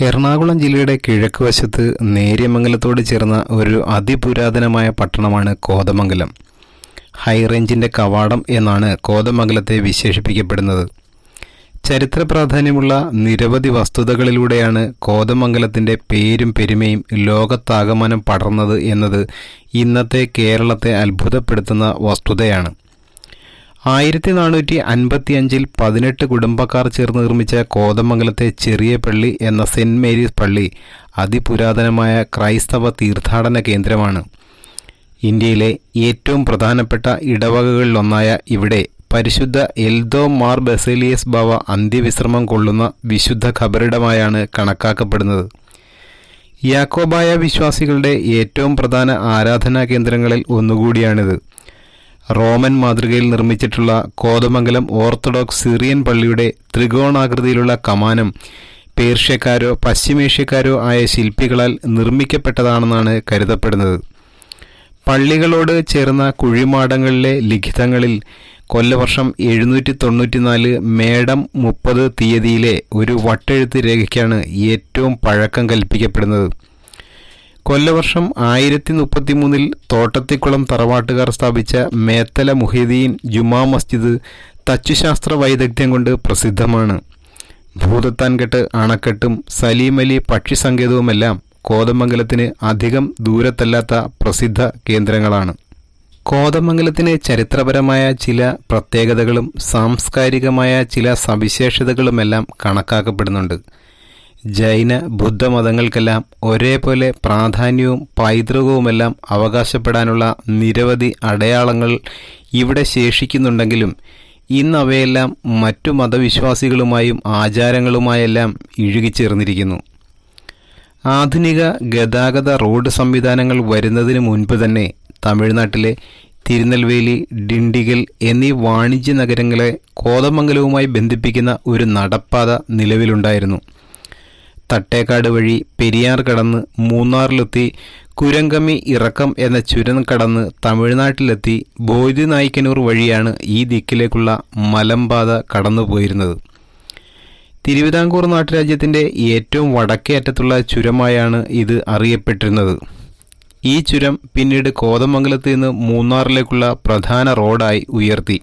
എറണാകുളം ജില്ലയുടെ കിഴക്ക് വശത്ത് നേര്യമംഗലത്തോട് ചേർന്ന ഒരു അതിപുരാതനമായ പട്ടണമാണ് കോതമംഗലം. ഹൈറേഞ്ചിന്റെ കവാടം എന്നാണ് കോതമംഗലത്തെ വിശേഷിപ്പിക്കപ്പെടുന്നത്. ചരിത്ര പ്രാധാന്യമുള്ള നിരവധി വസ്തുതകളിലൂടെയാണ് കോതമംഗലത്തിന്റെ പേരും പെരുമയും ലോകത്താകമാനം പടർന്നത് എന്നത് ഇന്നത്തെ കേരളത്തെ അത്ഭുതപ്പെടുത്തുന്ന വസ്തുതയാണ്. ആയിരത്തി നാനൂറ്റി അൻപത്തി അഞ്ചിൽ പതിനെട്ട് കുടുംബക്കാർ ചേർന്ന് നിർമ്മിച്ച കോതമംഗലത്തെ ചെറിയ പള്ളി എന്ന സെന്റ് മേരീസ് പള്ളി അതിപുരാതനമായ ക്രൈസ്തവ തീർത്ഥാടന കേന്ദ്രമാണ്. ഇന്ത്യയിലെ ഏറ്റവും പ്രധാനപ്പെട്ട ഇടവകകളിലൊന്നായ ഇവിടെ പരിശുദ്ധ എൽദോ മാർ ബസേലിയസ് ബാവ അന്ത്യവിശ്രമം കൊള്ളുന്ന വിശുദ്ധ ഖബറിടമായാണ് കണക്കാക്കപ്പെടുന്നത്. യാക്കോബായ വിശ്വാസികളുടെ ഏറ്റവും പ്രധാന ആരാധനാ കേന്ദ്രങ്ങളിൽ ഒന്നുകൂടിയാണിത്. റോമൻ മാതൃകയിൽ നിർമ്മിച്ചിട്ടുള്ള കോതമംഗലം ഓർത്തഡോക്സ് സിറിയൻ പള്ളിയുടെ ത്രികോണാകൃതിയിലുള്ള കമാനം പേർഷ്യക്കാരോ പശ്ചിമേഷ്യക്കാരോ ആയ ശില്പികളാൽ നിർമ്മിക്കപ്പെട്ടതാണെന്നാണ് കരുതപ്പെടുന്നത്. പള്ളികളോട് ചേർന്ന കുഴിമാടങ്ങളിലെ ലിഖിതങ്ങളിൽ കൊല്ലവർഷം എഴുന്നൂറ്റി തൊണ്ണൂറ്റിനാല് മേടം മുപ്പത് തീയതിയിലെ ഒരു വട്ടെഴുത്ത് രേഖയ്ക്കാണ് ഏറ്റവും പഴക്കം കൽപ്പിക്കപ്പെടുന്നത്. കൊല്ലവർഷം ആയിരത്തി മുപ്പത്തിമൂന്നിൽ തോട്ടത്തിക്കുളം തറവാട്ടുകാർ സ്ഥാപിച്ച മേത്തല മുഹീദ്ദീൻ ജുമാ മസ്ജിദ് തച്ചുശാസ്ത്ര വൈദഗ്ധ്യം കൊണ്ട് പ്രസിദ്ധമാണ്. ഭൂതത്താൻകെട്ട് അണക്കെട്ടും സലീമലി പക്ഷി സങ്കേതവുമെല്ലാം കോതമംഗലത്തിന് അധികം ദൂരത്തല്ലാത്ത പ്രസിദ്ധ കേന്ദ്രങ്ങളാണ്. കോതമംഗലത്തിന് ചരിത്രപരമായ ചില പ്രത്യേകതകളും സാംസ്കാരികമായ ചില സവിശേഷതകളുമെല്ലാം കണക്കാക്കപ്പെടുന്നുണ്ട്. ജൈന ബുദ്ധമതങ്ങൾക്കെല്ലാം ഒരേപോലെ പ്രാധാന്യവും പൈതൃകവുമെല്ലാം അവകാശപ്പെടാനുള്ള നിരവധി അടയാളങ്ങൾ ഇവിടെ ശേഷിക്കുന്നുണ്ടെങ്കിലും ഇന്ന് അവയെല്ലാം മറ്റു മതവിശ്വാസികളുമായും ആചാരങ്ങളുമായെല്ലാം ഇഴുകിച്ചേർന്നിരിക്കുന്നു. ആധുനിക ഗതാഗത റോഡ് സംവിധാനങ്ങൾ വരുന്നതിന് മുൻപ് തന്നെ തമിഴ്നാട്ടിലെ തിരുനെൽവേലി ഡിണ്ടിഗൽ എന്നീ വാണിജ്യ നഗരങ്ങളെ കോതമംഗലവുമായി ബന്ധിപ്പിക്കുന്ന ഒരു നടപ്പാത നിലവിലുണ്ടായിരുന്നു. തട്ടേക്കാട് വഴി പെരിയാർ കടന്ന് മൂന്നാറിലെത്തി കുരങ്കമി ഇറക്കം എന്ന ചുരം കടന്ന് തമിഴ്നാട്ടിലെത്തി ബോധി നായ്ക്കനൂർ വഴിയാണ് ഈ ദിക്കിലേക്കുള്ള മലമ്പാത കടന്നുപോയിരുന്നത്. തിരുവിതാംകൂർ നാട്ടുരാജ്യത്തിന്റെ ഏറ്റവും വടക്കേ അറ്റത്തുള്ള ചുരമായാണ് ഇത് അറിയപ്പെട്ടിരുന്നത്. ഈ ചുരം പിന്നീട് കോതമംഗലത്ത് നിന്ന് മൂന്നാറിലേക്കുള്ള പ്രധാന റോഡായി ഉയർത്തി.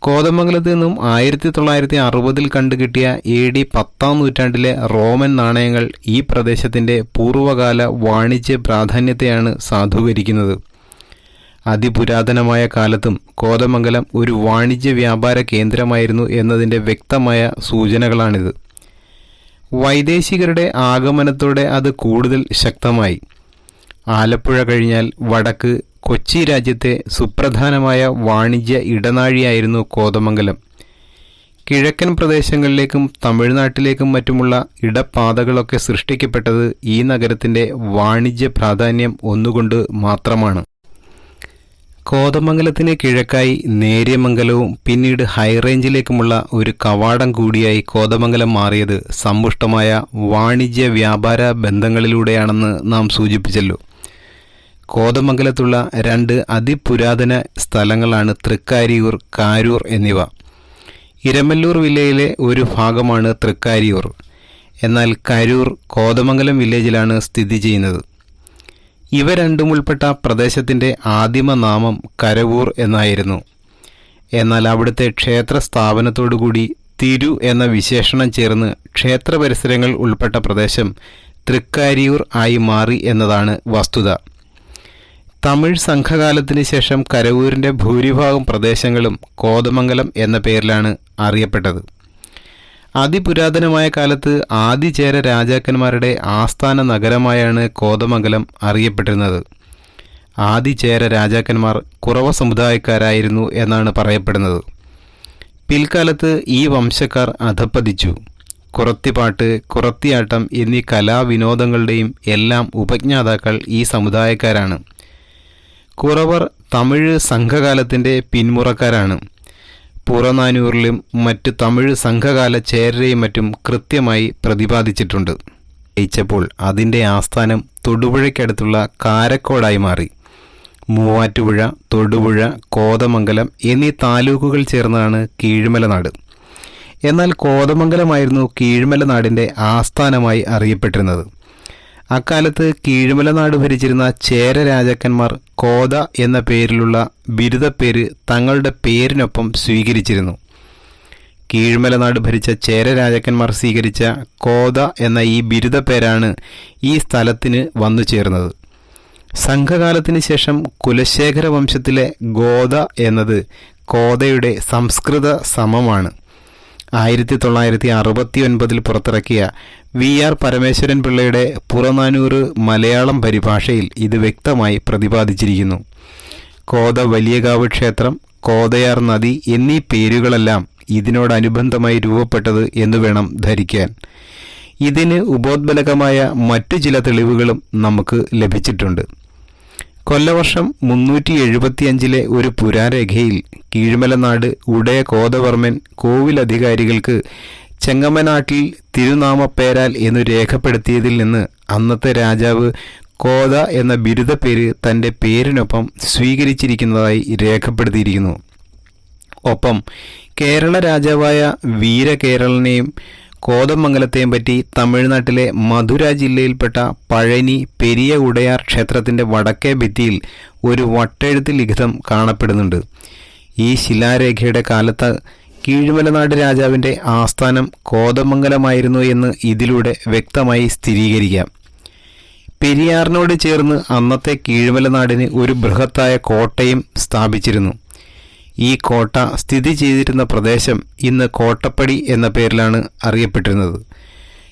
കോതമംഗലത്ത് നിന്നും ആയിരത്തി തൊള്ളായിരത്തി അറുപതിൽ കണ്ടുകിട്ടിയ എ ഡി പത്താം നൂറ്റാണ്ടിലെ റോമൻ നാണയങ്ങൾ ഈ പ്രദേശത്തിന്റെ പൂർവകാല വാണിജ്യ പ്രാധാന്യത്തെയാണ് സാധൂകരിക്കുന്നത്. അതിപുരാതനമായ കാലത്തും കോതമംഗലം ഒരു വാണിജ്യ വ്യാപാര കേന്ദ്രമായിരുന്നു എന്നതിന്റെ വ്യക്തമായ സൂചനകളാണിത്. വൈദേശികരുടെ ആഗമനത്തോടെ അത് കൂടുതൽ ശക്തമായി. ആലപ്പുഴ കഴിഞ്ഞാൽ വടക്ക് കൊച്ചി രാജ്യത്തെ സുപ്രധാനമായ വാണിജ്യ ഇടനാഴിയായിരുന്നു കോതമംഗലം. കിഴക്കൻ പ്രദേശങ്ങളിലേക്കും തമിഴ്നാട്ടിലേക്കും മറ്റുമുള്ള ഇടപാതകളൊക്കെ സൃഷ്ടിക്കപ്പെട്ടത് ഈ നഗരത്തിന്റെ വാണിജ്യ പ്രാധാന്യം ഒന്നുകൊണ്ട് മാത്രമാണ്. കോതമംഗലത്തിന് കിഴക്കായി നേര്യമംഗലവും പിന്നീട് ഹൈറേഞ്ചിലേക്കുമുള്ള ഒരു കവാടം കൂടിയായി കോതമംഗലം മാറിയത് സമ്പുഷ്ടമായ വാണിജ്യ വ്യാപാര ബന്ധങ്ങളിലൂടെയാണെന്ന് നാം സൂചിപ്പിച്ചല്ലോ. കോതമംഗലത്തുള്ള രണ്ട് അതിപുരാതന സ്ഥലങ്ങളാണ് തൃക്കാരിയൂർ കാരൂർ എന്നിവ. ഇരമല്ലൂർ വില്ലയിലെ ഒരു ഭാഗമാണ് തൃക്കാരിയൂർ. എന്നാൽ കരൂർ കോതമംഗലം വില്ലേജിലാണ് സ്ഥിതി ചെയ്യുന്നത്. ഇവ രണ്ടും ഉൾപ്പെട്ട പ്രദേശത്തിന്റെ ആദിമ നാമം കരവൂർ എന്നായിരുന്നു. എന്നാൽ അവിടുത്തെ ക്ഷേത്ര സ്ഥാപനത്തോടുകൂടി തിരു എന്ന വിശേഷണം ചേർന്ന് ക്ഷേത്ര പരിസരങ്ങൾ ഉൾപ്പെട്ട പ്രദേശം തൃക്കാരിയൂർ ആയി മാറി എന്നതാണ് വസ്തുത. തമിഴ് സംഘകാലത്തിന് ശേഷം കരവൂരിന്റെ ഭൂരിഭാഗം പ്രദേശങ്ങളും കോതമംഗലം എന്ന പേരിലാണ് അറിയപ്പെട്ടത്. അതിപുരാതനമായ കാലത്ത് ആദിചേര രാജാക്കന്മാരുടെ ആസ്ഥാന നഗരമായാണ് കോതമംഗലം അറിയപ്പെട്ടിരുന്നത്. ആദിചേര രാജാക്കന്മാർ കുറവ സമുദായക്കാരായിരുന്നു എന്നാണ് പറയപ്പെടുന്നത്. പിൽക്കാലത്ത് ഈ വംശക്കാർ അധപ്പതിച്ചു കുറത്തിപ്പാട്ട് കുറത്തിയാട്ടം എന്നീ കലാവിനോദങ്ങളുടെയും എല്ലാം ഉപജ്ഞാതാക്കൾ ഈ സമുദായക്കാരാണ്. കുറവർ തമിഴ് സംഘകാലത്തിന്റെ പിന്മുറക്കാരാണ്. പുറനാനൂറിലും മറ്റ് തമിഴ് സംഘകാല ചേരരെയും മറ്റും കൃത്യമായി പ്രതിപാദിച്ചിട്ടുണ്ട്. ജയിച്ചപ്പോൾ അതിന്റെ ആസ്ഥാനം തൊടുപുഴയ്ക്കടുത്തുള്ള കാരക്കോടായി മാറി. മൂവാറ്റുപുഴ തൊടുപുഴ കോതമംഗലം എന്നീ താലൂക്കുകൾ ചേർന്നതാണ് കീഴ്മലനാട്. എന്നാൽ കോതമംഗലമായിരുന്നു കീഴ്മലനാടിന്റെ ആസ്ഥാനമായി അറിയപ്പെട്ടിരുന്നത്. അക്കാലത്ത് കീഴ്മലനാട് ഭരിച്ചിരുന്ന ചേര രാജാക്കന്മാർ കോത എന്ന പേരിലുള്ള ബിരുദപ്പേര് തങ്ങളുടെ പേരിനൊപ്പം സ്വീകരിച്ചിരുന്നു. കീഴ്മലനാട് ഭരിച്ച ചേര രാജാക്കന്മാർ സ്വീകരിച്ച കോത എന്ന ഈ ബിരുദപ്പേരാണ് ഈ സ്ഥലത്തിന് വന്നു ചേർന്നത്. സംഘകാലത്തിന് ശേഷം കുലശേഖര വംശത്തിലെ ഗോദ എന്നത് കോതയുടെ സംസ്കൃത സമമാണ്. ആയിരത്തി തൊള്ളായിരത്തി അറുപത്തി ഒൻപതിൽ പുറത്തിറക്കിയ വി ആർ പരമേശ്വരൻ പിള്ളയുടെ പുറനാനൂറ് മലയാളം പരിഭാഷയിൽ ഇത് വ്യക്തമായി പ്രതിപാദിച്ചിരിക്കുന്നു. കോത വലിയകാവ് ക്ഷേത്രം കോതയാർ നദി എന്നീ പേരുകളെല്ലാം ഇതിനോടനുബന്ധമായി രൂപപ്പെട്ടത് എന്ന് വേണം ധരിക്കാൻ. ഇതിന് ഉപോദ്ബലകമായ മറ്റു ചില തെളിവുകളും നമുക്ക് ലഭിച്ചിട്ടുണ്ട്. കൊല്ലവർഷം മുന്നൂറ്റി എഴുപത്തിയഞ്ചിലെ ഒരു പുരാരേഖയിൽ കീഴ്മലനാട് ഉടയ കോതവർമ്മൻ കോവിലധികാരികൾക്ക് ചെങ്ങമ്മനാട്ടിൽ തിരുനാമപ്പേരാൽ എന്ന് രേഖപ്പെടുത്തിയതിൽ നിന്ന് അന്നത്തെ രാജാവ് കോത എന്ന ബിരുദപ്പേര് തന്റെ പേരിനൊപ്പം സ്വീകരിച്ചിരിക്കുന്നതായി രേഖപ്പെടുത്തിയിരിക്കുന്നു. ഒപ്പം കേരള രാജാവായ വീരകേരളനെയും കോതമംഗലത്തെയും പറ്റി തമിഴ്നാട്ടിലെ മധുര ജില്ലയിൽപ്പെട്ട പഴനി പെരിയ ഉടയാർ ക്ഷേത്രത്തിന്റെ വടക്കേ ഭിത്തിയിൽ ഒരു വട്ടെഴുത്ത് ലിഖിതം കാണപ്പെടുന്നുണ്ട്. ഈ ശിലാരേഖയുടെ കാലത്ത് കീഴ്മലനാട് രാജാവിന്റെ ആസ്ഥാനം കോതമംഗലമായിരുന്നു എന്ന് ഇതിലൂടെ വ്യക്തമായി സ്ഥിരീകരിക്കാം. പെരിയാറിനോട് ചേർന്ന് അന്നത്തെ കീഴ്മലനാടിന് ഒരു ബൃഹത്തായ കോട്ടയും സ്ഥാപിച്ചിരുന്നു. ഈ കോട്ട സ്ഥിതി ചെയ്തിരുന്ന പ്രദേശം ഇന്ന് കോട്ടപ്പടി എന്ന പേരിലാണ് അറിയപ്പെട്ടിരുന്നത്.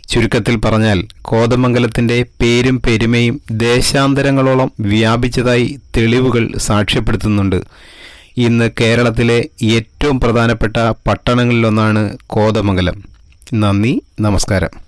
ചുരുക്കത്തിൽ പറഞ്ഞാൽ കോതമംഗലത്തിന്റെ പേരും പെരുമയും ദേശാന്തരങ്ങളോളം വ്യാപിച്ചതായി തെളിവുകൾ സാക്ഷ്യപ്പെടുത്തുന്നുണ്ട്. ഇന്ന് കേരളത്തിലെ ഏറ്റവും പ്രധാനപ്പെട്ട പട്ടണങ്ങളിലൊന്നാണ് കോതമംഗലം. നന്ദി നമസ്കാരം.